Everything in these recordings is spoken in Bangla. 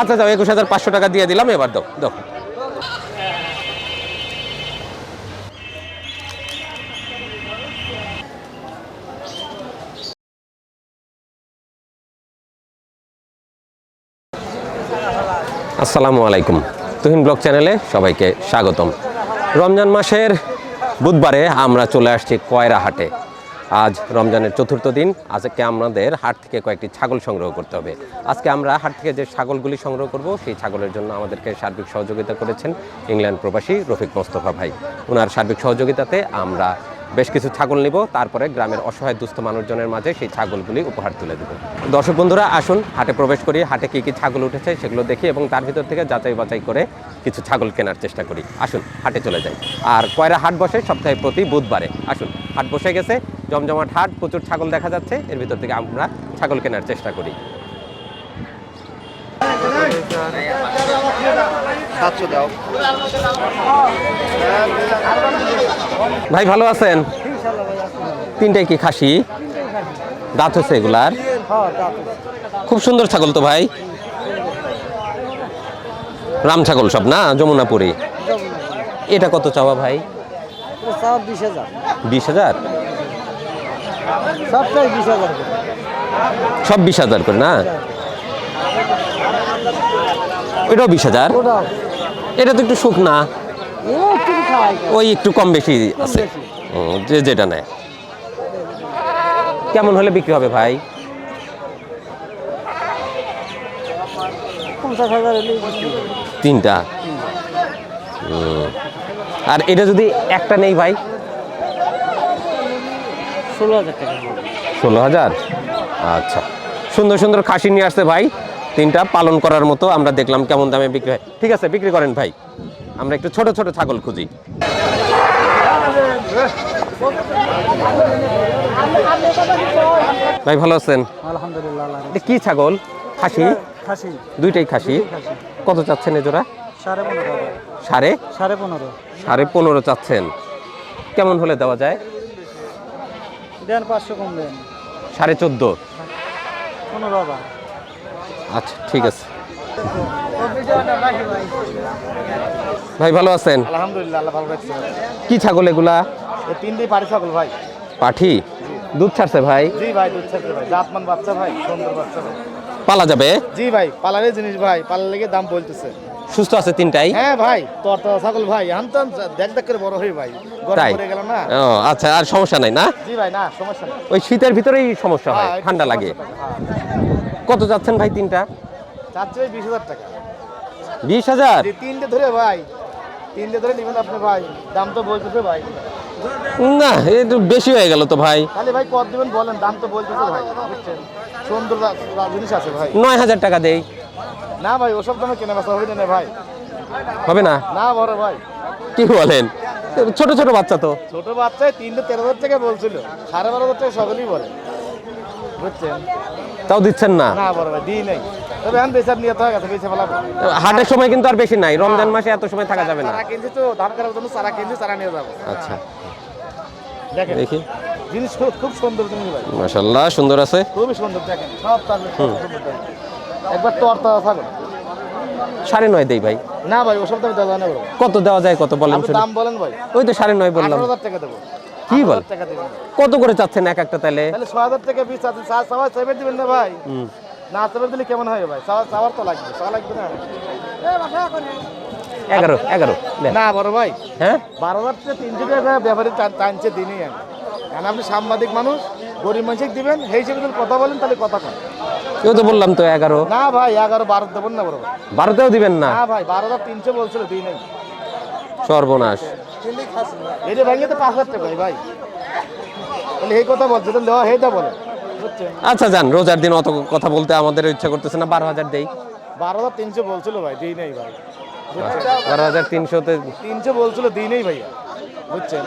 আচ্ছা যাও, একুশ হাজার পাঁচশো টাকা দিয়ে দিলাম, এবার দাও দাও। আসসালামু আলাইকুম। তুহিন ব্লগ চ্যানেলে সবাইকে স্বাগতম। রমজান মাসের বুধবারে আমরা চলে আসছি কয়রা হাটে আজ রমজানের চতুর্থ দিন। আজকে আমাদের হাট থেকে কয়েকটি ছাগল সংগ্রহ করতে হবে। আজকে আমরা হাট থেকে যে ছাগলগুলি সংগ্রহ করব, সেই ছাগলের জন্য আমাদেরকে সার্বিক সহযোগিতা করেছেন ইংল্যান্ড প্রবাসী রফিক মোস্তফা ভাই। ওনার সার্বিক সহযোগিতাতে আমরা বেশ কিছু ছাগল নিব, তারপরে গ্রামের অসহায় দুস্থ মানুষজনের মাঝে সেই ছাগলগুলি উপহার তুলে দেব। দর্শক বন্ধুরা, আসুন, হাটে প্রবেশ করি, হাটে কী কী ছাগল উঠেছে সেগুলো দেখি এবং তার ভিতর থেকে যাচাই বাছাই করে কিছু ছাগল কেনার চেষ্টা করি। আসুন হাটে চলে যাই। আর কয়রা হাট বসে? সপ্তাহে প্রতি বুধবারে। আসুন হাট বসে গেছে জমজমাট হাট প্রচুর ছাগল দেখা যাচ্ছে এর ভিতর থেকে আমরা ছাগল কেনার চেষ্টা করি। ভাই ভালো আছেন? তিনটাই কি খাসি? দাঁত হচ্ছে এগুলার? খুব সুন্দর ছাগল তো ভাই। রাম ছাগল সব না? যমুনাপুরি। এটা কত চাওয়া ভাই? বিশ হাজার। সব বিশ হাজার করে। না? এটাও বিশ হাজার? এটা তো একটু সুখ না? ওই একটু কম বেশি আছে। যে যেটা নেয়। কেমন হলে বিক্রি হবে ভাই? পঞ্চাশ হাজার। তিনটা। আর এটা যদি একটা নেই ভাই? ষোলো হাজার টাকা। ষোলো হাজার? আচ্ছা। সুন্দর সুন্দর খাসি নিয়ে আসছে ভাই। তিনটা পালন করার মতো আমরা দেখলাম কেমন দামে বিক্রি হয়। ঠিক আছে বিক্রি করেন ভাই। আমরা একটু ছোট ছোট ছাগল খুঁজি। ভাই ভালো আছেন? আলহামদুলিল্লাহ কি ছাগল? খাসি? খাসি। দুইটাই খাসি। কত চাচ্ছেন এ জোড়া? সাড়ে পনেরো। সাড়ে? সাড়ে পনেরো। সাড়ে পনেরো চাচ্ছেন। কেমন হলে দেওয়া যায়? দেন পাঁচশো কম দেন। সাড়ে চোদ্দ। পনেরো আচ্ছা ঠিক আছে। ভাই ভালো আছেন? আলহামদুলিল্লাহ ভালো রাখছে। কি ছাগল এগুলা? এই তিনটেই ছাগল ভাই। পাঠি? দুধ ছাড়ছে ভাই? জি ভাই দুধ ছাড়ছে ভাই। জাতমান বাচ্চা ভাই সুন্দর বাচ্চা ভাই। পালা যাবে? জি ভাই পালারের জিনিস ভাই পালার লেগে দাম বলতেছে। সুস্থ আছে তিনটাই? হ্যাঁ ভাই তোর তো ছাগল ভাই আনতাম দেখ দেখ করে বড় হই ভাই গরম তাই? পড়ে গেল না? ও আচ্ছা আর সমস্যা নাই না? জি ভাই না সমস্যা নাই। ওই শীতের ভিতরেই সমস্যা হয় হ্যাঁ, ঠান্ডা লাগে। হ্যাঁ। কত যাচ্ছেন ভাই তিনটা? চাচ্ছি ভাই বিশ হাজার টাকা। বিশ হাজার? তিনটে ধরে ভাই তিনটে ধরে নেবেন আপনি ভাই দাম তো বলতেছে ভাই। না একটু বেশি হয়ে গেল তো ভাই। ভাই কত দেবেন বলেন দাম তো বলতেছে ভাই বুঝছেন? সুন্দর রা- রা- জিনিস আছে ভাই। নয় হাজার টাকা দেই। না ভাই ওসব দামে কেনা বেচা হবে না ভাই। হবে না? না বড় ভাই। কি বলেন? ছোট ছোট বাচ্চা তো। ছোট বাচ্চায় তিনটে তেরো হাজার টাকা বলছিল। সাড়ে বারো হাজার টাকা সকলেই বলে। বুঝছেন? তাও দিচ্ছেন না? না বড় ভাই দিই নাই। তবে এখন বেচার নিয়ে তো গেছে বেচে ফেলাবো। হাটের সময় কিন্তু আর বেশি নাই রমজান মাসে এত সময় থাকা যাবে না। চারা কিনছি তো ধান করার জন্য চারা কিনছি চারা নিয়ে যাব। আচ্ছা। দেখেন দেখি। জিনিস খুব খুব সুন্দর জিনিস ভাই। মাশাল্লাহ সুন্দর আছে। খুবই সুন্দর দেখেন সব তার একবার তাজা থাকো সাড়ে নয় দেই ভাই। না ভাই ওসব দামে দেওয়া যায় না কত দেওয়া যায় কত বলেন দাম বলেন ভাই। ওই তো সাড়ে নয় বললাম। হাজার টাকা দেবো। কি বল? 18,000 টাকা দেবেন কত করে চাচ্ছেন এক একটা তাহলে? তাহলে ছয় হাজার টাকা বিশ আছে চাওয়া সেভেন দিবেন না ভাই। না সেভেন দিলে কেমন হয় ভাই? চাওয়া চাওয়ার তো লাগবে চাওয়া লাগবে না? এগারো এগারো। না বড় ভাই। হ্যাঁ? বারো হাজার তিনশো টাকা ব্যাপারে টান- টানছে দিনই আমি কারণ আপনি সাংবাদিক মানুষ? গরিব মানুষকে দিবেন। সেই হিসেবে যদি কথা বলেন তাহলে কথা কন। কেউ তো বললাম তো এগারো। না ভাই এগারো বারো দেবেন না বড় ভাই। বারোতেও দিবেন না? না ভাই বারো হাজার তিনশো বলছিল দিই নাই সর্বনাশ এটা ভেঙে তো পাঁচ হাজার টাকা ভাই, ভাই তাহলে এই কথা বলছে তো দেওয়া হেটা বলে। আচ্ছা যান রোজার দিন অত কথা বলতে আমাদের ইচ্ছা করতেছে না বারো হাজার দেই। বারো হাজার তিনশো বলছিল ভাই দিই নাই ভাই। বারো হাজার তিনশোতে তিনশো বলছিল দিই নেই ভাইয়া। বুঝছেন?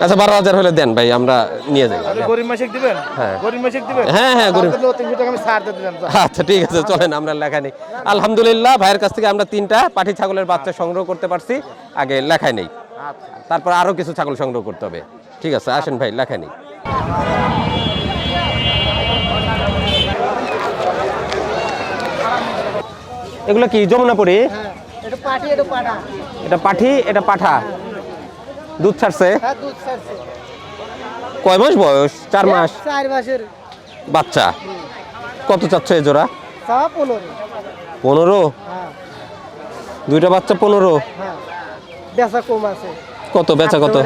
আচ্ছা বারো হাজার হলে দেন ভাই আমরা নিয়ে যাই। গরিব মাসিক দিবেন? হ্যাঁ। গরিব মাসিক দিবেন? হ্যাঁ, হ্যাঁ, গরিব- তিনশো টাকা আমি দিয়ে দিলাম আচ্ছা ঠিক আছে চলেন আমরা লেখা নেই। আলহামদুলিল্লাহ ভাইয়ের কাছ থেকে আমরা তিনটা পাঠি ছাগলের বাচ্চা সংগ্রহ করতে পারছি। আগে লেখায় নেই। আচ্ছা। তারপর আরও কিছু ছাগল সংগ্রহ করতে হবে। ঠিক আছে আসেন ভাই লেখা নেই। এগুলো কি যমুনাপুরি হ্যাঁ এটা পাঠি এটা পাঠা। দুধ ছাড়ছে? হ্যাঁ দুধ ছাড়ছে। কয় মাস বয়স? চার মাস? চার মাসের। বাচ্চা? কত চাচ্ছে জোড়া? পনেরো। হ্যাঁ। দুইটা বাচ্চা পনেরো? হ্যাঁ। বেচা কম আছে। কত বেচা কত?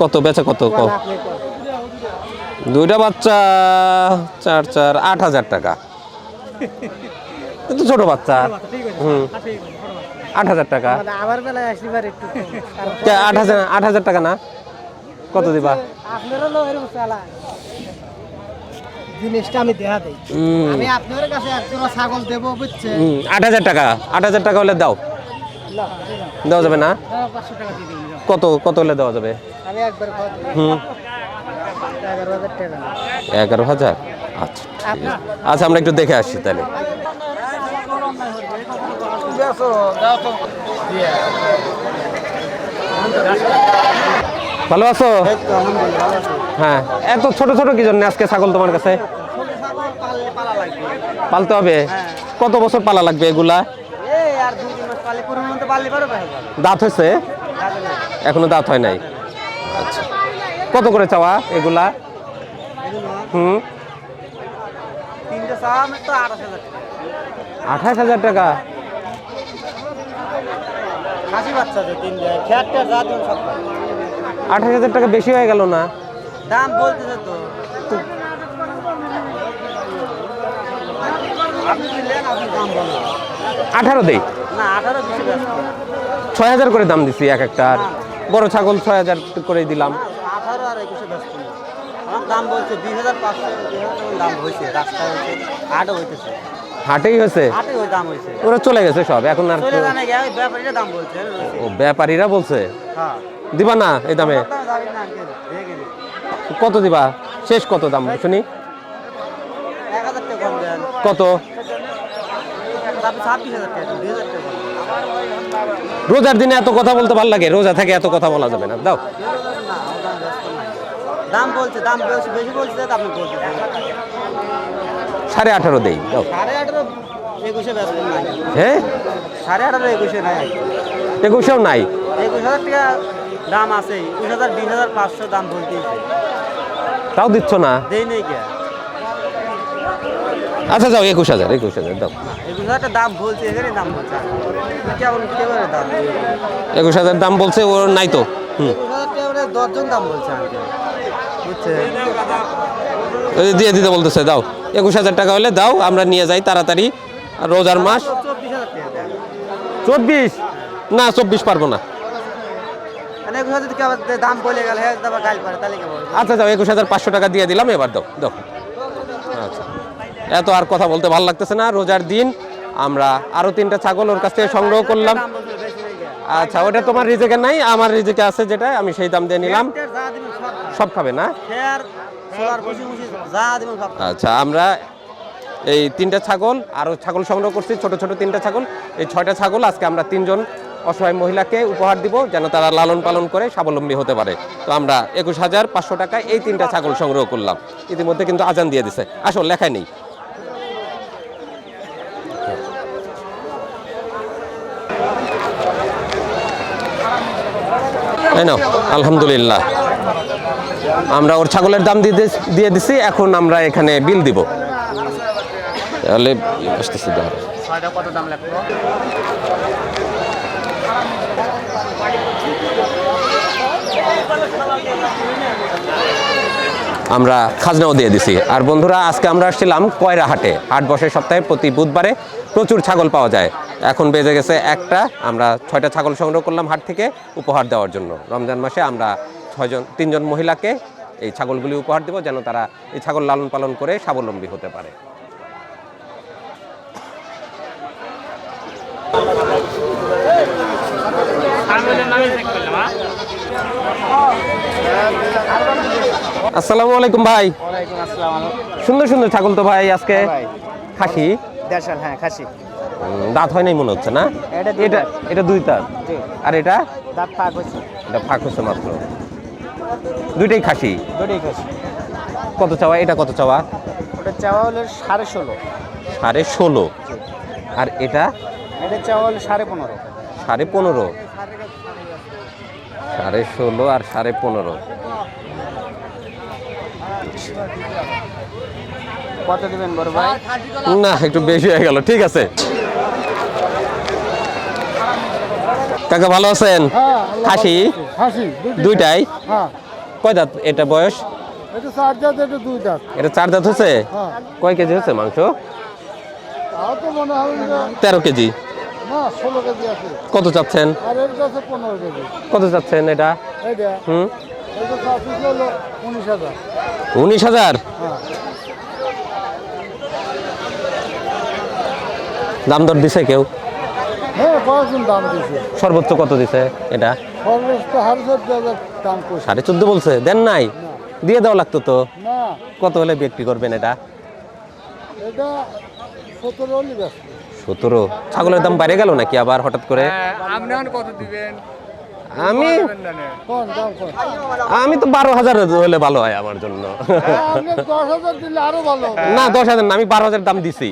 কত বেচা কত কোন কম আপনি কোন? দুইটা বাচ্চা চার চার আট হাজার টাকা। কিন্তু ছোট বাচ্চা। হুম। আট হাজার টাকা। মানে আমার বেলায় একটু। আট হাজার আট হাজার টাকা না? কত দিবা? আপনারও লো এরকম চালা জিনিসটা আমি দেখা দেই। আমি আপনার কাছে একজোড়া ছাগল দেবো বুঝছে আট হাজার টাকা। আট হাজার টাকা হলে দাও। দেওয়া যাবে না? হ্যাঁ, কত কত হলে দেওয়া যাবে? আমি একবার হুম। এগারো হাজার আচ্ছা ঠিক আছে। আচ্ছা আমরা একটু দেখে আসি তাহলে। ভালো আছো? হ্যাঁ। এত ছোট ছোট কি জন্য আজকে ছাগল তোমার কাছে? পালতে হবে? কত বছর পালা লাগবে এগুলা? দাঁত হয়েছে? এখনও দাঁত হয় নাই। আচ্ছা। কত করে চাওয়া এগুলা? হুম। আঠাশ হাজার টাকা। আঠাশ হাজার টাকা? বেশি হয়ে গেল না? দাম বলতেছে তো। আঠারো দেই? ছয় হাজার করে দাম দিছি এক একটার বড় ছাগল ছয় হাজার করে দিলাম আঠারো আর একুশে ব্যস্ত নেই। আমার দাম বলছে দুই হাজার পাঁচশো দাম হয়েছে রাস্তায় হয়েছে হইতেছে। হাটেই হয়েছে? ওরা চলে গেছে সব এখন আর ব্যাপারীরা বলছে ও ব্যাপারীরা বলছে? হ্যাঁ। দিবা না এই দামে। কত দিবা? শেষ কত দাম শুনি। কত। রোজার দিনে এত কথা বলতে ভালো লাগে রোজা থেকে এত কথা বলা যাবে না। দাও না, ও দাম ব্যস্ত নাই। দাম বলছে দাম বেশি বেশি বলছে আপনি বলছেন। সাড়ে আঠারো দেই সাড়ে আঠারো একুশে নাই। হ্যাঁ সাড়ে আঠারো একুশে নাই। একুশেও নাই? একুশ হাজার টাকা দাম আছে একুশ হাজার বিশ হাজার পাঁচশো দাম বলতেইছে তাও দিচ্ছ না? দেই নেই কে? আচ্ছা যাও একুশ হাজার একুশ হাজার দাও। একুশ হাজার দাম বলছে এখানে দাম বলছে। কেমন কেমন দাম? একুশ হাজার দাম বলছে ওর নাই তো। হুম। একুশ হাজার টাকা মানে দশজন দাম বলছে আমাকে ওই দিয়ে দিতে বলতেছে দাও। একুশ হাজার টাকা হলে দাও আমরা নিয়ে যাই তাড়াতাড়ি। রোজার মাস। চব্বিশ? না চব্বিশ পারব না। মানে একুশ হাজার টাকা আবার দাম বলে গেল হ্যাঁ আচ্ছা যাও একুশ হাজার পাঁচশো টাকা দিয়ে দিলাম এবার দাও দাও। আচ্ছা। এত আর কথা বলতে ভালো লাগতেছে না রোজার দিন। আমরা আরও তিনটা ছাগল ওর কাছ থেকে সংগ্রহ করলাম। আচ্ছা ওটা তোমার রিজেকে নাই আমার রিজেকে আছে যেটা আমি সেই দাম দিয়ে নিলাম। সব খাবে না? আচ্ছা আমরা এই তিনটা ছাগল আরও ছাগল সংগ্রহ করছি ছোট ছোট তিনটা ছাগল। এই ছয়টা ছাগল আজকে আমরা তিনজন অসহায় মহিলাকে উপহার দিব যেন তারা লালন পালন করে স্বাবলম্বী হতে পারে। তো আমরা একুশ হাজার পাঁচশো টাকায় এই তিনটা ছাগল সংগ্রহ করলাম। ইতিমধ্যে কিন্তু আজান দিয়ে দিছে। আসো লেখায় নেই। আলহামদুলিল্লাহ। আমরা ওর ছাগলের দাম দিয়ে দিয়ে দিছি এখন আমরা এখানে বিল দিব। তাহলে আসতেছি আমরা খাজনাও দিয়ে দিছি। আর বন্ধুরা আজকে আমরা আসছিলাম কয়রা হাটে। হাট বসে সপ্তাহে প্রতি বুধবারে প্রচুর ছাগল পাওয়া যায়। এখন বেজে গেছে একটা। আমরা ছয়টা ছাগল সংগ্রহ করলাম হাট থেকে উপহার দেওয়ার জন্য। রমজান মাসে আমরা ছয়জন তিনজন মহিলাকে এই ছাগলগুলি উপহার দেব যেন তারা এই ছাগল লালন পালন করে স্বাবলম্বী হতে পারে। আসসালামু আলাইকুম ভাই। সুন্দর সুন্দর ছাগল তো ভাই আজকে ভাই। খাসি? হ্যাঁ খাসি। দাঁত হয় নাই মনে হচ্ছে না? এটা এটা দুই দাঁত। আর এটা? দাঁত পাক হয়েছে। এটা ফাঁক হচ্ছে মাত্র। দুইটাই খাসি? দুটোই খাসি। কত চাওয়া? এটা কত চাওয়া? ওটা চাওয়া হলো সাড়ে ষোলো। সাড়ে ষোলো। আর এটা? এটা চাওয়াল সাড়ে পনেরো। সাড়ে পনেরো। সাড়ে ষোলো আর সাড়ে পনেরো। কত দেবেন বড় ভাই? না একটু বেশি হয়ে গেল। ঠিক আছে। কাকা ভালো আছেন? হ্যাঁ খাসি? দুইটাই হ্যাঁ। কয় দাঁত এটা বয়স? এটা চার দাঁত হচ্ছে? হ্যাঁ। কয় কেজি হচ্ছে মাংস? তেরো কেজি। কত চাচ্ছেন? কত চাচ্ছেন এটা? হুম? হাজার। উনিশ হাজার? হ্যাঁ। দাম দর দিছে কেউ হ্যাঁ কয়েকজন দাম দিয়েছে সর্বোচ্চ কত দিছে এটা? সাড়ে চোদ্দ বলছে দেন নাই? দিয়ে দেওয়া লাগতো তো? কত হলে বিক্রি করবেন এটা? এটা সতেরো ছাগলের দাম বাইরে গেল নাকি আবার হঠাৎ করে? কত দিবেন? আমি আমি তো বারো হাজার হলে ভালো হয় আমার জন্য। না দশ হাজার না আমি বারো হাজার দাম দিছি।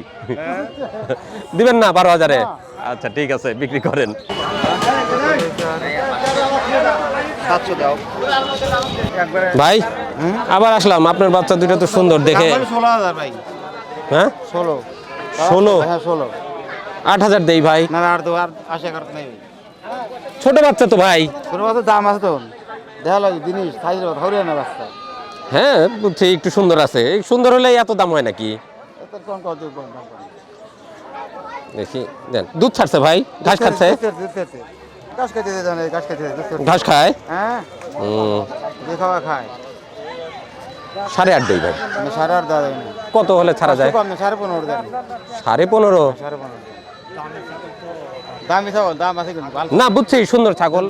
দিবেন না বারো হাজারে? আচ্ছা ঠিক আছে বিক্রি করেন। ভাই আবার আসলাম। আপনার বাচ্চা দুটো তো সুন্দর দেখে। ষোলো ভাই। হ্যাঁ? ষোলো। ষোলো? হ্যাঁ আট হাজার দেই ভাই। না আশা করতে নেই। ছোট বাচ্চা তো ভাই। ছোটো বাচ্চার দাম আছে তো। দেখা লাগে জিনিস সাইজের হরিয়ানা রাস্তা হ্যাঁ বুঝছি একটু সুন্দর আছে। সুন্দর হলে এত দাম হয় নাকি? দেখি দেন দুধ ছাড়ছে ভাই ঘাস খাচ্ছে? ঘাস খায়? হ্যাঁ। খায়। সাড়ে আট দেই ভাই। সাড়ে আট দেওয়া কত হলে ছাড়া যায়? সাড়ে পনেরো? সাড়ে পনেরো। না বুঝছি সুন্দর ছাগল।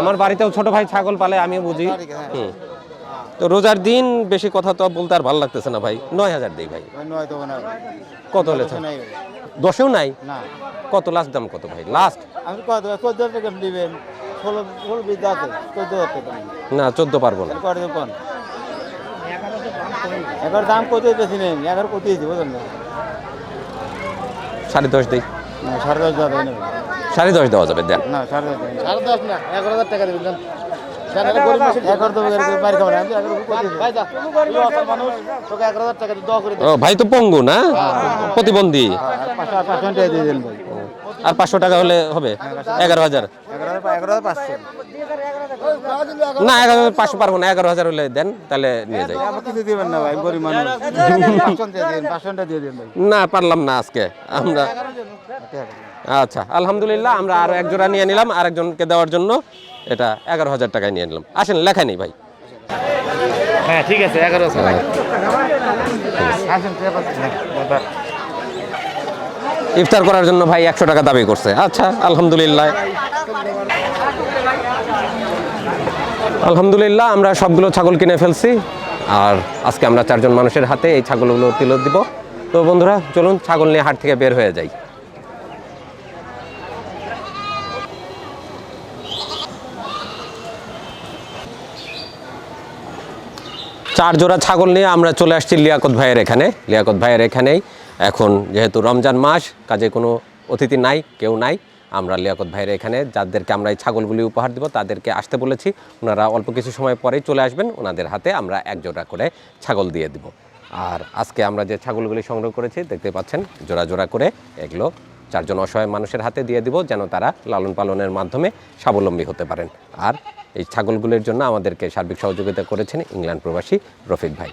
আমার বাড়িতেও ছোট ভাই ছাগল পালে আমিও বুঝি। হ্যাঁ। তো রোজার দিন বেশি কথা তো বলতে আর ভালো লাগতেছে না ভাই। নয় হাজার দেই ভাই। কত হলে দশেও নাই। কত লাস্ট দাম কত ভাই? লাস্ট আমি কত চোদ্দ হাজার টাকা দিবেন। না চোদ্দ পারব না। এবার দাম কত বেশি নেই। এগারো কত দিয়েছি না। সাড়ে দশ দেই। সাড়ে দশ নেবে সাড়ে দশ দেওয়া যাবে দেন। না সাড়ে দশ সাড়ে দশ না এগারো হাজার টাকা দিবেন ভাই তো পঙ্গু না? প্রতিবন্ধী। টাকা দিয়ে দেন ভাই। আর পাঁচশো টাকা হলে হবে? এগারো হাজার। হাজার হাজার না এগারো হাজার পাঁচশো পারব না এগারো হাজার হলে দেন তাহলে নিয়ে যাই। আমার কিছু দিবেন না পারলাম না আজকে। আমরা আচ্ছা আলহামদুলিল্লাহ আমরা আরও এক জোড়া নিয়ে নিলাম আরেকজনকে দেওয়ার জন্য এটা এগারো হাজার টাকায় নিয়ে নিলাম। আসেন লেখা নেই ভাই। হ্যাঁ ঠিক আছে এগারো আসেন ঠিক আছে। ইফতার করার জন্য ভাই একশো টাকা দাবি করছে। আচ্ছা আলহামদুলিল্লাহ। আলহামদুলিল্লাহ, আমরা সবগুলো ছাগল কিনে ফেলছি। আর আজকে আমরা চারজন মানুষের হাতে এই ছাগলগুলো তুলে দিব। তো বন্ধুরা, চলুন ছাগল নিয়ে হাট থেকে বের হয়ে যাই। চার জোড়া ছাগল নিয়ে আমরা চলে আসছি লিয়াকত ভাইয়ের এখানে। লিয়াকত ভাইয়ের এখানেই এখন যেহেতু রমজান মাস, কাজে কোনো অতিথি নাই, কেউ নাই, আমরা লিয়াকত ভাইয়ের এখানে, যাদেরকে আমরা এই ছাগলগুলি উপহার দিব, তাদেরকে আসতে বলেছি, ওনারা অল্প কিছু সময় পরেই চলে আসবেন, ওনাদের হাতে আমরা এক জোড়া করে ছাগল দিয়ে দিব। আর আজকে আমরা যে ছাগলগুলি সংগ্রহ করেছি, দেখতে পাচ্ছেন, জোড়া জোড়া করে এগুলো চারজন অসহায় মানুষের হাতে দিয়ে দিব, যেন তারা লালন পালনের মাধ্যমে স্বাবলম্বী হতে পারেন। আর এই ছাগলগুলির জন্য আমাদেরকে সার্বিক সহযোগিতা করেছেন ইংল্যান্ড প্রবাসী রফিক ভাই।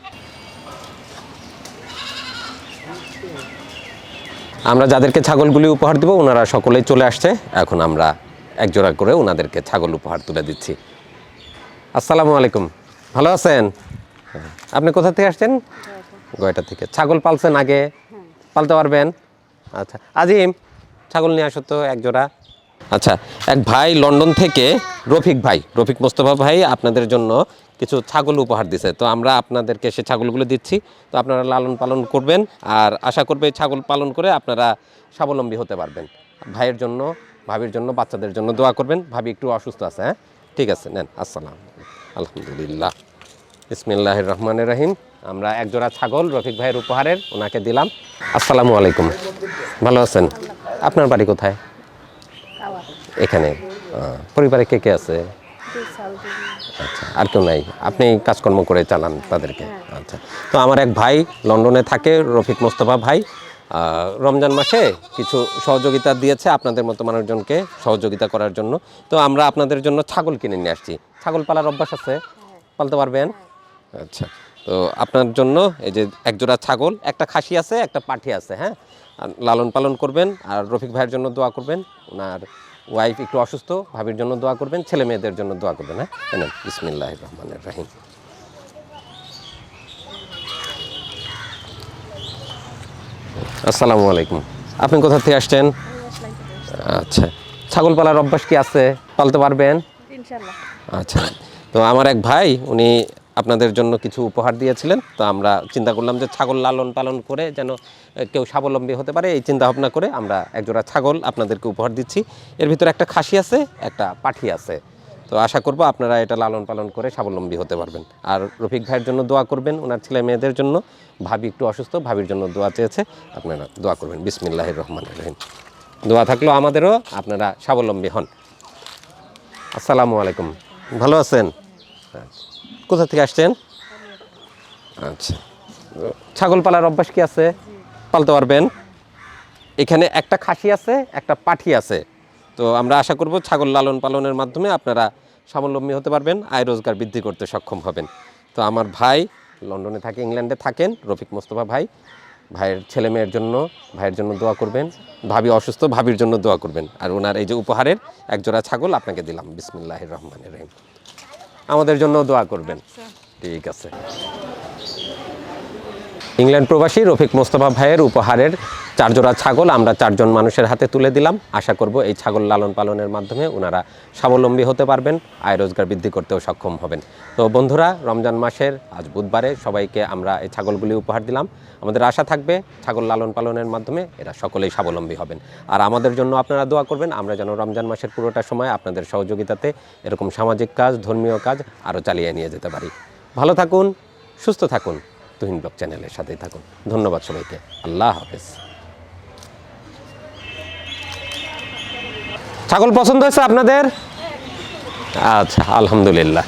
আমরা যাদেরকে ছাগলগুলি উপহার দেব, ওনারা সকলেই চলে আসছে। এখন আমরা এক জোড়া করে ওনাদেরকে ছাগল উপহার তুলে দিচ্ছি। আসসালামু আলাইকুম। ভালো আছেন। আপনি কোথা থেকে আসছেন? গয়টা থেকে। ছাগল পালছেন আগে? পালতে পারবেন? আচ্ছা। আজিম, ছাগল নিয়ে আসো তো এক জোড়া আচ্ছা এক ভাই লন্ডন থেকে রফিক ভাই। রফিক মোস্তফা ভাই, আপনাদের জন্য কিছু ছাগল উপহার দিছে। তো আমরা আপনাদেরকে সে ছাগলগুলো দিচ্ছি। তো আপনারা লালন পালন করবেন আর আশা করবে ছাগল পালন করে আপনারা স্বাবলম্বী হতে পারবেন। ভাইয়ের জন্য ভাবির জন্য বাচ্চাদের জন্য দোয়া করবেন। ভাবি একটু অসুস্থ আছে হ্যাঁ? ঠিক আছে নেন আসসালাম আলহামদুলিল্লাহ। ইসমিল্লাহ রহমানের রহিম। আমরা একজোড়া ছাগল রফিক ভাইয়ের উপহারের ওনাকে দিলাম। আসসালামু আলাইকুম। ভালো আছেন? আপনার বাড়ি কোথায়? এখানে। পরিবারে কে কে আছে? আচ্ছা আর কেউ নাই। আপনি কাজকর্ম করে চালান তাদেরকে। আচ্ছা তো আমার এক ভাই লন্ডনে থাকে, রফিক মোস্তফা ভাই। রমজান মাসে কিছু সহযোগিতা দিয়েছে আপনাদের মতো মানুষজনকে সহযোগিতা করার জন্য। তো আমরা আপনাদের জন্য ছাগল কিনে নিয়ে আসছি। ছাগল পালার অভ্যাস আছে? পালতে পারবেন? আচ্ছা তো আপনার জন্য এই যে একজোড়া ছাগল, একটা খাসি আছে, একটা পাঠি আছে হ্যাঁ? লালন পালন করবেন, আর রফিক ভাইয়ের জন্য দোয়া করবেন, ওনার ওয়াইফ একটু অসুস্থ ভাবির জন্য দোয়া করবেন ছেলে মেয়েদের জন্য দোয়া করবেন হ্যাঁ? বিসমিল্লাহ রহমানের রাহিম। আসসালামু আলাইকুম। আপনি কোথা থেকে আসছেন? আচ্ছা ছাগল পালার অভ্যাস কি আছে? পালতে পারবেন? আচ্ছা তো আমার এক ভাই উনি আপনাদের জন্য কিছু উপহার দিয়েছিলেন। তো আমরা চিন্তা করলাম যে ছাগল লালন পালন করে যেন কেউ স্বাবলম্বী হতে পারে, এই চিন্তা ভাবনা করে আমরা একজোড়া ছাগল আপনাদেরকে উপহার দিচ্ছি। এর ভিতরে একটা খাসি আছে, একটা পাঠি আছে। তো আশা করব আপনারা এটা লালন পালন করে স্বাবলম্বী হতে পারবেন। আর রফিক ভাইয়ের জন্য দোয়া করবেন, ওনার ছেলে মেয়েদের জন্য। ভাবি একটু অসুস্থ, ভাবির জন্য দোয়া চেয়েছে, আপনারা দোয়া করবেন। বিসমিল্লাহির রহমান রহিম। দোয়া থাকলেও আমাদেরও, আপনারা স্বাবলম্বী হন। আসসালামু আলাইকুম। ভালো আছেন? আচ্ছা। কোথা থেকে আসছেন? আচ্ছা। ছাগল পালার অভ্যাস কি আছে? পালতে পারবেন। এখানে একটা খাসি আছে, একটা পাঠি আছে। তো আমরা আশা করব ছাগল লালন পালনের মাধ্যমে আপনারা স্বাবলম্বী হতে পারবেন, আয় রোজগার বৃদ্ধি করতে সক্ষম হবেন। তো আমার ভাই লন্ডনে থাকে, ইংল্যান্ডে থাকেন, রফিক মোস্তফা ভাই। ভাইয়ের ছেলে মেয়ের জন্য, ভাইয়ের জন্য দোয়া করবেন। ভাবি অসুস্থ, ভাবির জন্য দোয়া করবেন। আর ওনার এই যে উপহারের একজোড়া ছাগল আপনাকে দিলাম। বিসমিল্লাহির রহমানির রহিম। আমাদের জন্য দোয়া করবেন। ঠিক আছে। ইংল্যান্ড প্রবাসী রফিক মোস্তফা ভাইয়ের উপহারের চারজোড়া ছাগল আমরা চারজন মানুষের হাতে তুলে দিলাম। আশা করব এই ছাগল লালন পালনের মাধ্যমে ওনারা স্বাবলম্বী হতে পারবেন, আয় রোজগার বৃদ্ধি করতেও সক্ষম হবেন। তো বন্ধুরা, রমজান মাসের আজ বুধবারে সবাইকে আমরা এই ছাগলগুলি উপহার দিলাম। আমাদের আশা থাকবে ছাগল লালন পালনের মাধ্যমে এরা সকলেই স্বাবলম্বী হবেন। আর আমাদের জন্য আপনারা দোয়া করবেন, আমরা যেন রমজান মাসের পুরোটা সময় আপনাদের সহযোগিতাতে এরকম সামাজিক কাজ, ধর্মীয় কাজ আরও চালিয়ে নিয়ে যেতে পারি। ভালো থাকুন, সুস্থ থাকুন। তুহিন ব্লগ চ্যানেলের সাথেই থাকুন। ধন্যবাদ সবাইকে। আল্লাহ হাফেজ। ছাগল পছন্দ হয়েছে আপনাদের? আচ্ছা আলহামদুলিল্লাহ।